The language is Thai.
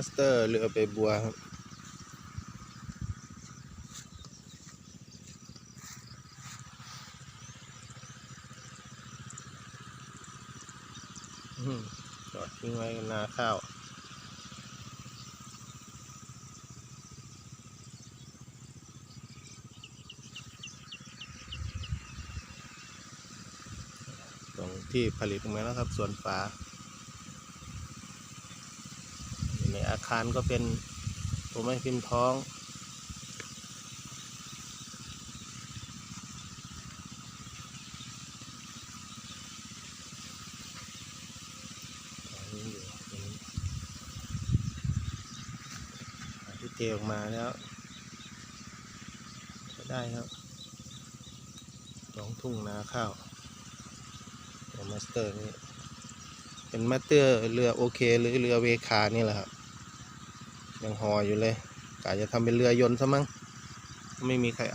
าสเตอร์เรือใบบัวครับจอดทิ้งไว้กันนาข้าวตรงที่ผลิตออกมาแล้วครับ ส่วนฝาใน อาคารก็เป็นตัวไม้พิมพ์ท้องอันนี้อยู่ตรงนี้อ่าที่เทออกมาแล้วใช้ได้ครับสองทุ่งนาข้าวตัวมาสเตอร์นี่เป็นมาสเตอร์เรือโอเค หรือเรือเวคานี่แหละครับ ยังห่ออยู่เลยกะจะทำเป็นเรือยนต์ซะมั้งไม่มีใคร